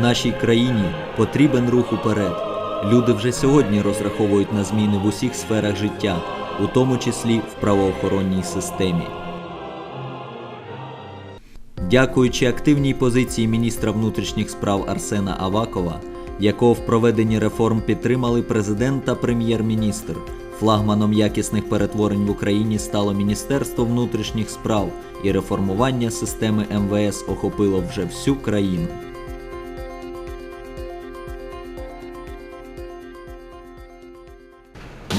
Нашій країні потрібен рух уперед. Люди вже сьогодні розраховують на зміни в усіх сферах життя, у тому числі в правоохоронній системі. Дякуючи активній позиції міністра внутрішніх справ Арсена Авакова, якого в проведенні реформ підтримали президент та прем'єр-міністр, флагманом якісних перетворень в Україні стало Міністерство внутрішніх справ, і реформування системи МВС охопило вже всю країну.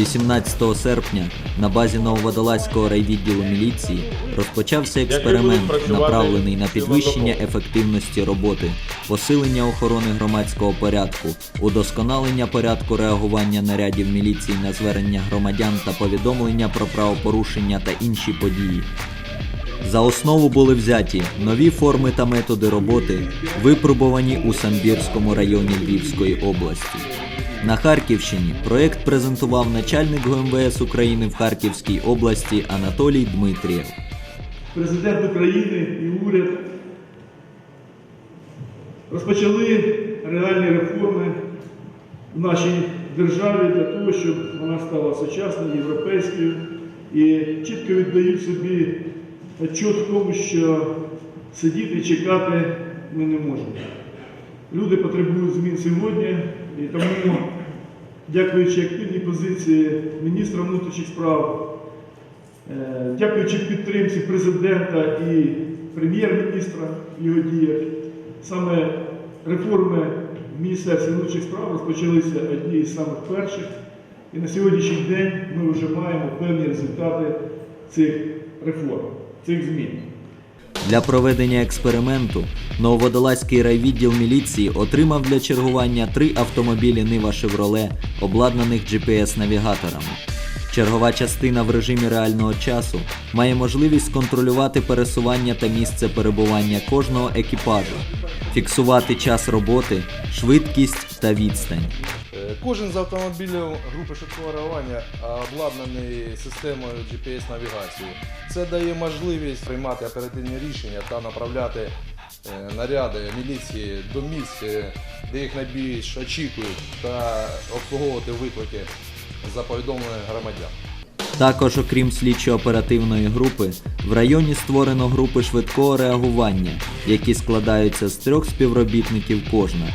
18 серпня на базі Нововодолазького райвідділу міліції розпочався експеримент, направлений на підвищення ефективності роботи, посилення охорони громадського порядку, удосконалення порядку реагування нарядів міліції на звернення громадян та повідомлення про правопорушення та інші події. За основу були взяті нові форми та методи роботи, випробувані у Самбірському районі Львівської області. На Харківщині проект презентував начальник ГМВС України в Харківській області Анатолій Дмитрієв. Президент України і уряд розпочали реальні реформи в нашій державі для того, щоб вона стала сучасною, європейською і чітко віддають собі отчет в тому, що сидіти і чекати ми не можемо. Люди потребують змін сьогодні, і тому, дякуючи активній позиції міністра внутрішніх справ, Е, Дякуючи підтримці президента і прем'єр-міністра в його діях, саме реформи в Міністерстві внутрішніх справ розпочалися одні із самих перших. І на сьогоднішній день ми вже маємо певні результати цих реформ, цих змін. Для проведення експерименту Нововодолазький райвідділ міліції отримав для чергування три автомобілі Нива Шевроле, обладнаних GPS-навігаторами. Чергова частина в режимі реального часу має можливість контролювати пересування та місце перебування кожного екіпажу, фіксувати час роботи, швидкість та відстань. Кожен з автомобілів групи швидкого обладнаний системою GPS-навігації. Це дає можливість приймати оперативні рішення та направляти е, наряди міліції до місць, е, де їх найбільш очікують, та обслуговувати виклики за повідомленням громадян. Також, окрім слідчо-оперативної групи, в районі створено групи швидкого реагування, які складаються з трьох співробітників кожна.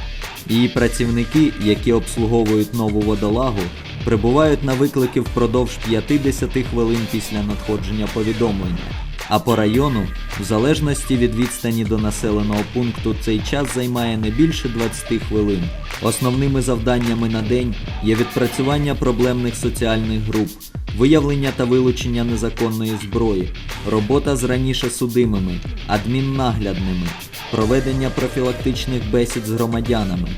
Її працівники, які обслуговують нову водолагу, прибувають на виклики впродовж 50 хвилин після надходження повідомлення. А по району, в залежності від відстані до населеного пункту, цей час займає не більше 20 хвилин. Основними завданнями на день є відпрацювання проблемних соціальних груп, виявлення та вилучення незаконної зброї, робота з раніше судимими, адміннаглядними, проведення профілактичних бесід з громадянами.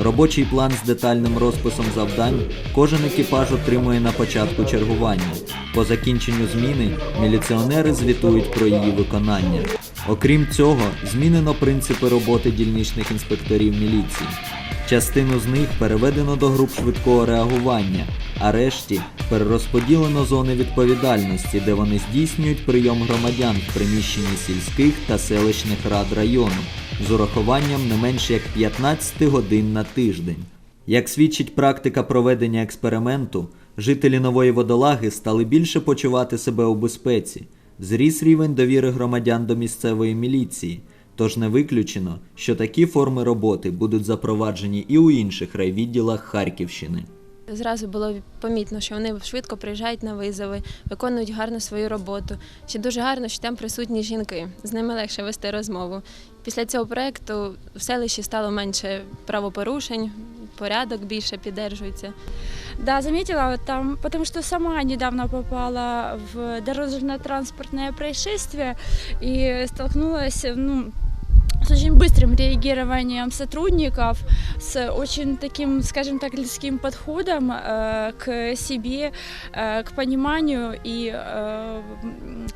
Робочий план з детальним розписом завдань кожен екіпаж отримує на початку чергування. По закінченню зміни міліціонери звітують про її виконання. Окрім цього, змінено принципи роботи дільничних інспекторів міліції. Частину з них переведено до груп швидкого реагування, а решті перерозподілено зони відповідальності, де вони здійснюють прийом громадян в приміщенні сільських та селищних рад району з урахуванням не менше як 15 годин на тиждень. Як свідчить практика проведення експерименту, жителі нової водолаги стали більше почувати себе у безпеці, зріс рівень довіри громадян до місцевої міліції. Тож не виключено, що такі форми роботи будуть запроваджені і у інших райвідділах Харківщини. Зразу було помітно, що вони швидко приїжджають на визови, виконують гарно свою роботу. Ще дуже гарно, що там присутні жінки. З ними легше вести розмову. Після цього проекту в селищі стало менше правопорушень, порядок більше піддержується. Да, заметила там, потому что сама недавно попала в дорожно-транспортное происшествие и столкнулась, ну, с очень быстрым реагированием сотрудников, с очень таким, скажем так, людским подходом э, к себе, э, к пониманию. И э, м,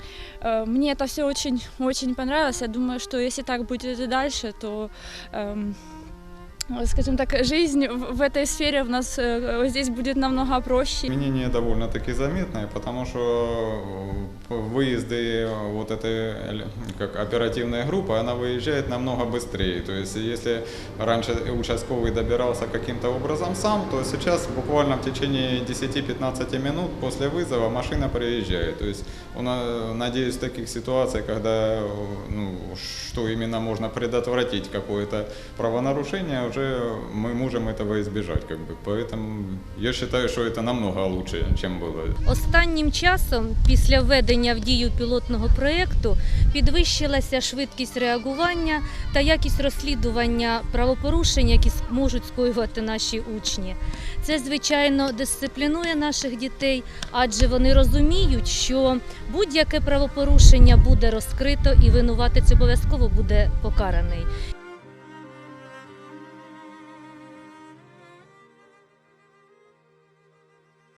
э, мне это все очень, очень понравилось. Я думаю, что если так будет и дальше, то эм, э, скажем так, жизнь в этой сфере у нас э, здесь будет намного проще. Изменения довольно-таки заметные, потому что э, выезды вот этой э, как оперативной группы, она выезжает намного быстрее. То есть если раньше участковый добирался каким-то образом сам, то сейчас буквально в течение 10-15 минут после вызова машина приезжает. То есть он, э, надеюсь, таких ситуациях, когда э, ну, что именно можно предотвратить какое-то правонарушение, уже мы можем этого избежать. Как бы. Поэтому я считаю, что это намного лучше, чем было. Останнім часом, після введення в дію пілотного проєкту, підвищилася швидкість реагування та якість розслідування правопорушень, які с- можуть скоювати наші учні. Це, звичайно, дисциплінує наших дітей, адже вони розуміють, що будь-яке правопорушення буде розкрито і винуватець обов'язково буде покараний.